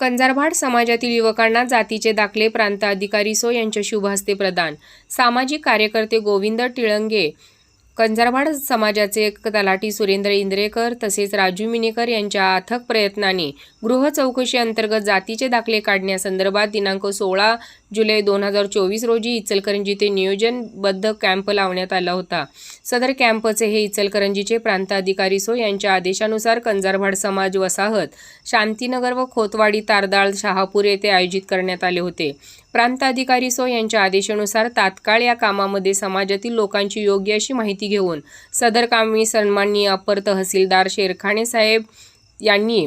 कंजारभाड समाजातील युवकांना जातीचे दाखले प्रांत अधिकारी सो यांच्या शुभ हस्ते प्रदान. सामाजिक कार्यकर्ते गोविंद टिळंगे कंजारभाड समाजाचे तलाठी सुरेंद्र इंद्रेकर तसेच राजू मिनेकर यांच्या अथक प्रयत्नाने गृह चौकशी अंतर्गत जातीचे दाखले काढण्यासंदर्भात दिनांक सोळा जुलै दोन हजार चोवीस रोजी इचलकरंजी ते नियोजनबद्ध कॅम्प लावण्यात आला होता. सदर कॅम्पचे हे इचलकरंजीचे प्रांताधिकारी सो यांच्या आदेशानुसार कंजारवाड समाज वसाहत शांतीनगर व खोतवाडी तारदाळ शहापूर येथे आयोजित करण्यात आले होते. प्रांताधिकारी सो यांच्या आदेशानुसार तात्काळ या कामामध्ये समाजातील लोकांची योग्य अशी माहिती घेऊन सदर कामी सन्माननीय अपर तहसीलदार शेरखाणे साहेब यांनी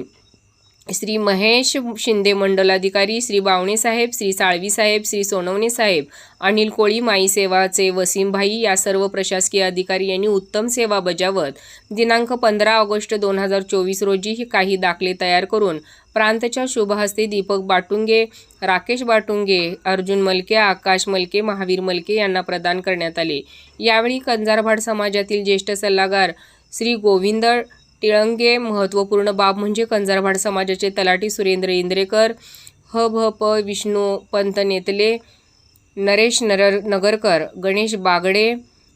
श्री महेश शिंदे मंडलाधिकारी श्री बावणे साहेब श्री साळवी साहेब श्री सोनवणे साहेब अनिल कोळी माई सेवाचे वसीमभाई या सर्व प्रशासकीय अधिकारी यांनी उत्तम सेवा बजावत दिनांक पंधरा ऑगस्ट दोन हजार चोवीस रोजी ही काही दाखले तयार करून प्रांतच्या शुभहस्ते दीपक बाटुंगे राकेश बाटुंगे अर्जुन मलके आकाश मलके महावीर मलके यांना प्रदान करण्यात आले. यावेळी कंजारभाड समाजातील ज्येष्ठ सल्लागार श्री गोविंद टिळंगे महत्त्वपूर्ण बाब म्हणजे कंजारवाड समाजाचे तलाठी सुरेंद्र इंद्रेकर ह भ प विष्णू पंत नेतले नरेश नरर नगरकर गणेश बागडे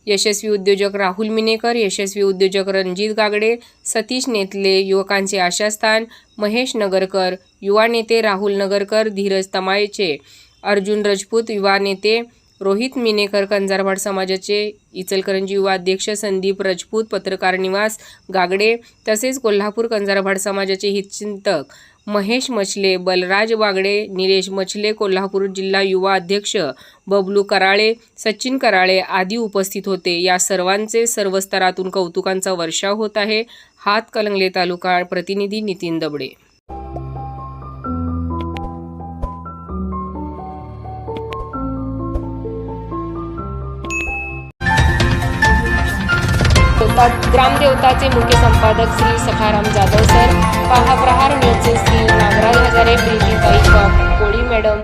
यशस्वी उद्योजक राहुल मिनेकर यशस्वी उद्योजक रणजित गागडे सतीश नेतले युवकांचे आशास्थान महेश नगरकर युवा नेते राहुल नगरकर धीरज तमायचे अर्जुन रजपूत युवा नेते रोहित मिनेकर कंजारवाड समाजाचे इचलकरंजी युवा अध्यक्ष संदीप रजपूत पत्रकार निवास गागडे तसेच कोल्हापूर कंजारवाड समाजाचे हितचिंतक महेश मछले बलराज वागडे निलेश मछले कोल्हापूर जिल्हा युवा अध्यक्ष बबलू कराळे सचिन कराळे आदी उपस्थित होते. या सर्वांचे सर्व स्तरातून कौतुकांचा वर्षाव होत आहे. हातकलंगले तालुका प्रतिनिधी नितीन दबडे. ग्रामदेवताचे मुख्य संपादक श्री सखाराम जाधव सर. पहा प्रहार न्यूजचे श्री नागराज हजारे प्रीतीताई कोळी मॅडम.